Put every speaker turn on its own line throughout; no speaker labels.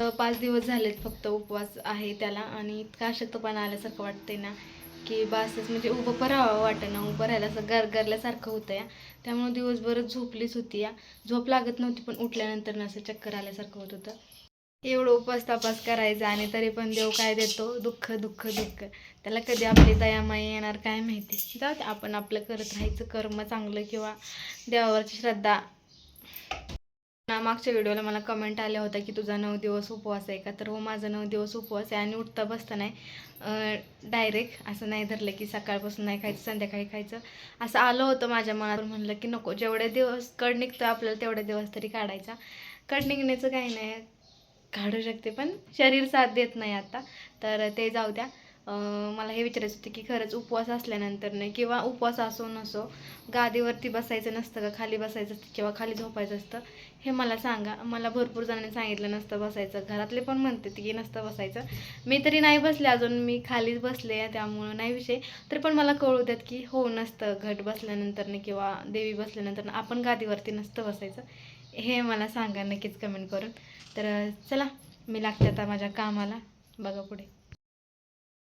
पाच दिवस झालेत फक्त उपवास आहे त्याला आणि इतका अशक्तपणा आल्यासारखं वाटतंय ना की बासच म्हणजे उभं पण राहावं वाटतं ना उभं राहायला असं गरगरल्यासारखं होतं या. त्यामुळे दिवसभरच झोपलीच होती या. झोप लागत नव्हती पण उठल्यानंतर ना असं चक्कर आल्यासारखं होत होतं. एवढं उपवास तपास करायचा आणि तरी पण देव काय देतो? दुःख दुःख दुःख. त्याला कधी आपली दयामाई येणार काय माहिती? जाऊ आपण आपलं करत राहायचं कर्म चांगलं किंवा देवावरची श्रद्धा. मागच्या व्हिडिओला मला कमेंट आल्या होत्या की तुझा नऊ दिवस उपवास आहे का? तर हो माझा नऊ दिवस उपवास आहे आणि उठता बसता नाही. डायरेक्ट असं नाही धरलं की सकाळपासून नाही खायचं संध्याकाळी खायचं. असं आलं होतं माझ्या मनात. म्हणलं की नको जेवढे दिवस कड निघतो आपल्याला तेवढे दिवस तरी काढायचा. कड निघण्याचं काही नाही. काढू शकते पण शरीर साथ देत नाही आता. तर ते जाऊ द्या. मला हे विचारायचं होतं की खरंच उपवास असल्यानंतर नाही किंवा उपवास असो नसो गादीवरती बसायचं नसतं का? खाली बसायचं असतं किंवा खाली झोपायचं असतं? हे मला सांगा. मला भरपूर जणांनी सांगितलं नसतं बसायचं. घरातले पण म्हणते की नसतं बसायचं. मी तरी नाही बसले अजून. मी खालीच बसले त्यामुळं नाही विषय. तरी पण मला कळू द्यात की हो नसतं. घट बसल्यानंतर किंवा देवी बसल्यानंतर आपण गादीवरती नसतं बसायचं. हे मला सांगा. नक्कीच कमेंट करून. तर चला. मी लागते आता माझ्या कामाला. बघा पुढे.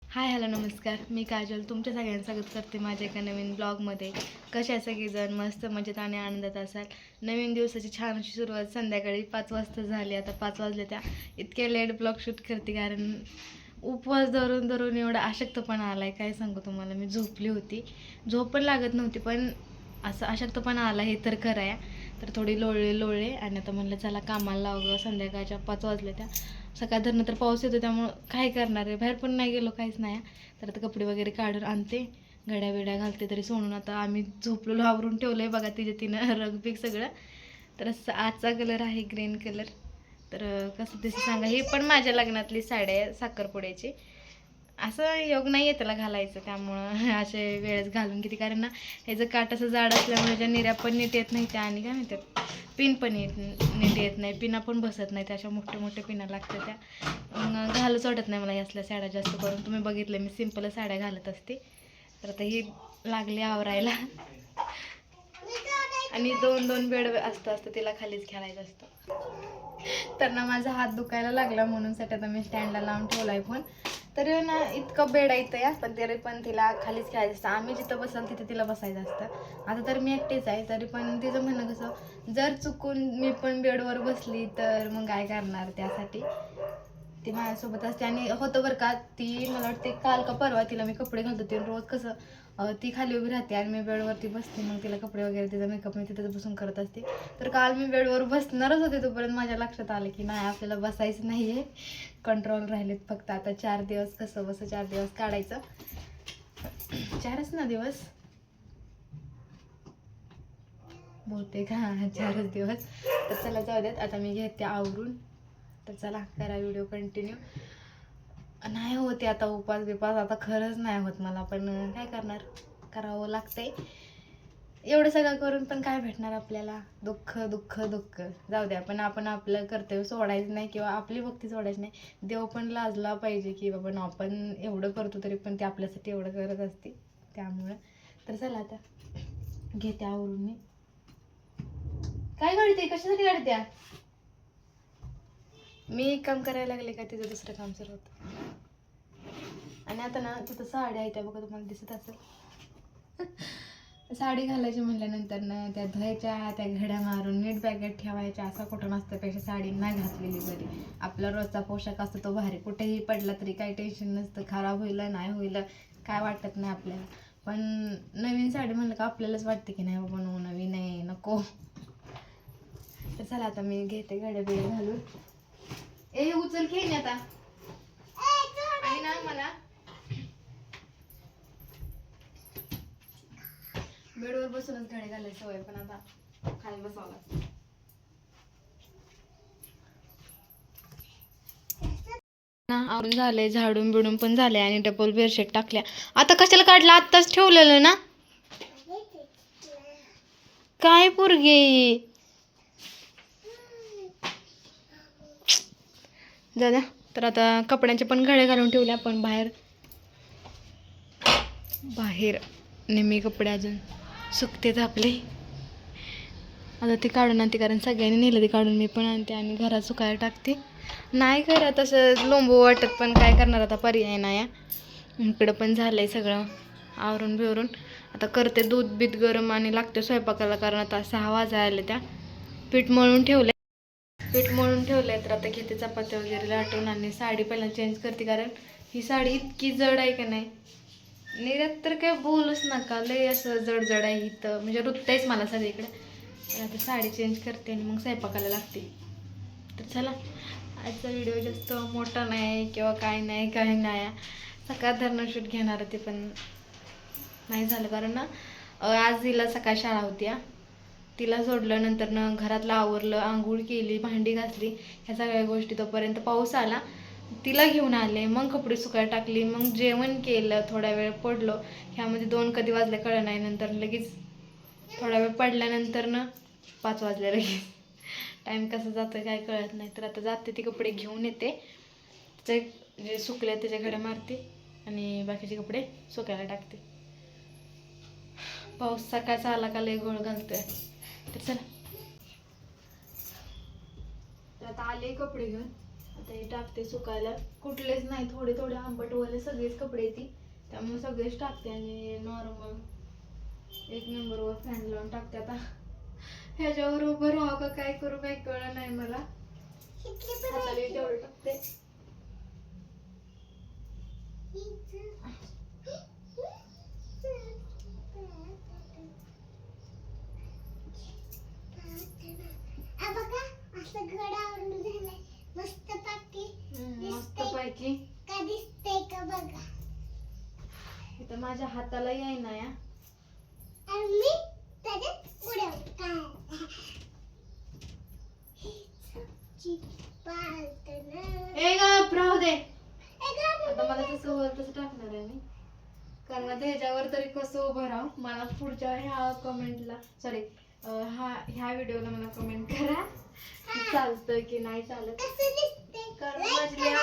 हाय हॅलो नमस्कार. मी काजल. तुमच्या सगळ्यांचं स्वागत करते माझ्या एका नवीन ब्लॉगमध्ये. कशा सगळेजण? मस्त मजेत आणि आनंदात असाल? नवीन दिवसाची छान अशी सुरुवात संध्याकाळी पाच वाजता झाली. आता पाच वाजले त्या इतक्या लेट ब्लॉग शूट करते कारण उपवास धरून धरून एवढा अशक्तपणा आला आहे काय सांगू तुम्हाला? मी झोपली होती. झोप पण लागत नव्हती पण असं अशक्तपणा आला हे तर खरं आहे. तर थोडी लोळले लोळले आणि आता म्हणलं चला कामाला लावलं संध्याकाळच्या पाच वाजल्या त्या. सकाळ धरणं तर पाऊस येतो त्यामुळं काय करणार आहे? बाहेर पण नाही गेलो काहीच नाही. तर आता कपडे वगैरे काढून आणते. घड्या बिड्या घालते तरी सोडून. आता आम्ही झोपलेलो आवरून ठेवलं आहे बघा तिचे तिनं रंगपीक सगळं. तर असं आजचा कलर आहे ग्रीन कलर तर कसं तसं सांगा. ही पण माझ्या लग्नातली साड्या आहे साखरपुड्याची. असं योग नाही आहे त्याला घालायचं त्यामुळं असे वेळेस घालून किती कारण ना ह्याचं काट असं जाड असल्यामुळे ज्या निऱ्या पण नीट येत नाही त्या आणि काय म्हणतात पिन पण येत नीट येत नाही पिना पण बसत नाही अशा मोठ्या मोठ्या पिना लागतात त्या. मग घालूच वाटत नाही मला यासल्या साड्या जास्त करून. तुम्ही बघितलं मी सिंपल साड्या घालत असते. तर आता ही लागली आवरायला. आणि दोन दोन बेड असतं असतं तिला खालीच खेळायचं असतं. तर ना माझा हात दुखायला लागला म्हणून साठी आता मी स्टँडला लावून ठेवलाय फोन तरी ना इतकं बेड येतं या. पण तरी पण तिला खालीच खेळायचं असतं. आम्ही जिथं बसाल तिथे तिला बसायचं असतं. आता तर मी एकटीच आहे तरी पण तिचं म्हणणं कसं जर चुकून मी पण बेडवर बसली तर मग काय करणार त्यासाठी? ती माझ्यासोबत असते आणि होतं बरं का ती मला वाटते काल का परवा तिला मी कपडे घालत होते. रोज कसं ती खाली उभी राहते आणि मी बेडवरती बसते. मग तिला कपडे वगैरे तिचा मेकअप मी तिथं बसून करत असते. तर काल मी बेडवर बसणारच होते तोपर्यंत माझ्या लक्षात आलं की नाही आपल्याला बसायचं नाही आहे कंट्रोल राहिलेत फक्त. आता चार दिवस कसं बसं चार दिवस काढायचं. चारच ना दिवस? बहुतेक हां चारच दिवस. तर चला जाऊ देत. आता मी घेते आवरून. तर चला करा व्हिडिओ कंटिन्यू नाही होते आता उपास बिपास आता खरंच नाही होत मला पण काय करणार? करावं लागतंय. एवढं सगळं करून पण काय भेटणार आपल्याला? दुःख दुःख दुःख. जाऊ द्या पण आपण आपलं कर्तव्य सोडायचं नाही किंवा आपली भक्ती सोडायची नाही. देव पण लाजला पाहिजे की बाबा ना आपण एवढं करतो तरी पण ते आपल्यासाठी एवढं करत असते. त्यामुळं. तर चला आता. घेते आवरून मी. काय घडते कशासाठी घडत्या मी एक काम करायला लागले का? तिचं दुसरं काम सुरू होतं. आणि आता ना तिथं साड्या आहेत त्या बघा तुम्हाला दिसत असेल. साडी घालायची म्हटल्यानंतर ना त्या धुवायच्या त्या घड्या मारून नीट बॅगेत ठेवायच्या. असं कुठं नसतं साडी नाही घातलेली बरी आपला रोजचा पोशाख असतो तो भारी. कुठेही पडला तरी काही टेन्शन नसतं. खराब होईल नाही होईल काय वाटत नाही आपल्याला. पण नवीन साडी म्हणलं का आपल्यालाच वाटते की नाही बाबा नो नवीन आहे नको. तर चला आता मी घेते घड्या बिड्या घालून. ए उचल खेळ आता. आणि ना मला बेडवर बसूनच घडे घालायची सवय पण आता खाली बसावं लागतं. आवरून झाले झाडून बिडून पण झाले आणि डबल बेडशीट टाकल्या. आता कशाला काढला? आत्ताच ठेवलेलं ना? काय पोरगे? दादा तर आता कपड्यांचे पण घडे घालून ठेवले आपण बाहेर. बाहेर नेहमी कपडे अजून. सुकते आपले. आता ते काढून आणते कारण सगळ्यांनी नेलं ते काढून. मी पण आणते आणि घरात सुकायला टाकते. नाही घरात तसं लोंबू वाटत पण काय करणार आता पर्याय नाही. आहे. इकडं पण झालं आहे सगळं आवरून बिवरून. आता करते दूध बीत गरम आणि लागते स्वयंपाकाला कारण आता सहा वाजा आले त्या. पीठ मळून ठेवले पीठ मळून ठेवलंय तर आता घेते चपात्या वगैरे लाटून आणि साडी पहिला चेंज करते कारण ही साडी इतकी जड आहे का नाही? निर्यात तर काय बोलूच नका. लय असं जडजड आहे इथं. म्हणजे रुततायच मला सगळीकडे तर आता साडी चेंज करते आणि मग स्वयंपाकाला लागते. तर चला. आजचा व्हिडिओ जास्त मोठा नाही किंवा काय नाही काय नाही. सकाळ धरणं शूट घेणार ते पण नाही झालं. कारण ना आज हिला सकाळ शाळा होती तिला सोडलं नंतर घरातलं आवरलं आंघोळ केली भांडी घासली ह्या सगळ्या गोष्टी तोपर्यंत पाऊस आला. तिला घेऊन आले मग कपडे सुकायला टाकली मग जेवण केलं थोडा वेळ पडलो. ह्यामध्ये दोन कधी वाजले कळलं नाही नंतर लगेच थोडा वेळ पडल्यानंतर ना पाच वाजले लगेच. टाईम कसं जातं काय कळत नाही तर आता जाते ती कपडे घेऊन येते. ते जे सुकले त्याच्याकडे मारते आणि बाकीचे कपडे सुकायला टाकते. पाऊस सकाळचा आला का लय गोळ घालतोय. तर चला. तर आता आले कपडे घेऊन. आता हे टाकते सुकायला. कुठलेच नाही थोडे थोडे आंबटवाले सगळेच कपडे येते त्यामुळे सगळेच टाकते आणि नॉर्मल एक नंबरवर फॅन लावून टाकते आता. ह्याच्यावर उभं राहावं का काय करू काय कळलं नाही मला. तेवढं टाकते.
असं घड मस्त पाटी
मस्त पैकी
का दिसतंय का बघा?
इथं माझ्या हाताला येईना या.
आणि मी त्याच्यात उडव काय
ए गप राहू दे. आता मला तसं वर तसं टाकणार आहे मी. कारण आता ह्याच्यावर तरी कसं उभं राहू? मला पुढच्या ह्या कमेंटला सॉरी हा ह्या व्हिडिओला मला कमेंट करा. चालतं की नाही चालत? कारण माझी लई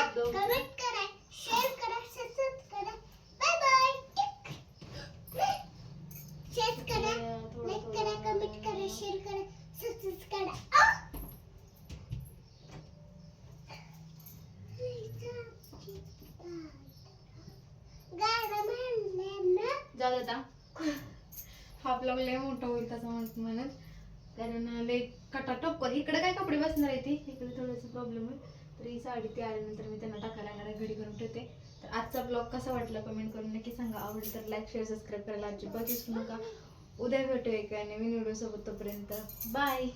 जाऊ दे आता. हा ब्लॉग लय मोठा होईल तसं म्हणत म्हणत. कारण लय कटा टोकर इकडे काय कपडे बसणार आहे ती? इकडे थोडंसं प्रॉब्लेम आहे. तर ही साडी ती आल्यानंतर मी त्यांना टाकायला लागणार आहे घडी करून ठेवते. तर आजचा ब्लॉग कसा वाटला कमेंट करून नक्की सांगा. आवडलं तर लाईक शेअर सबस्क्राईब करायला अजिबात विसरू नका. उद्या भेटू एका नवीन व्हिडिओसोबत तोपर्यंत. बाय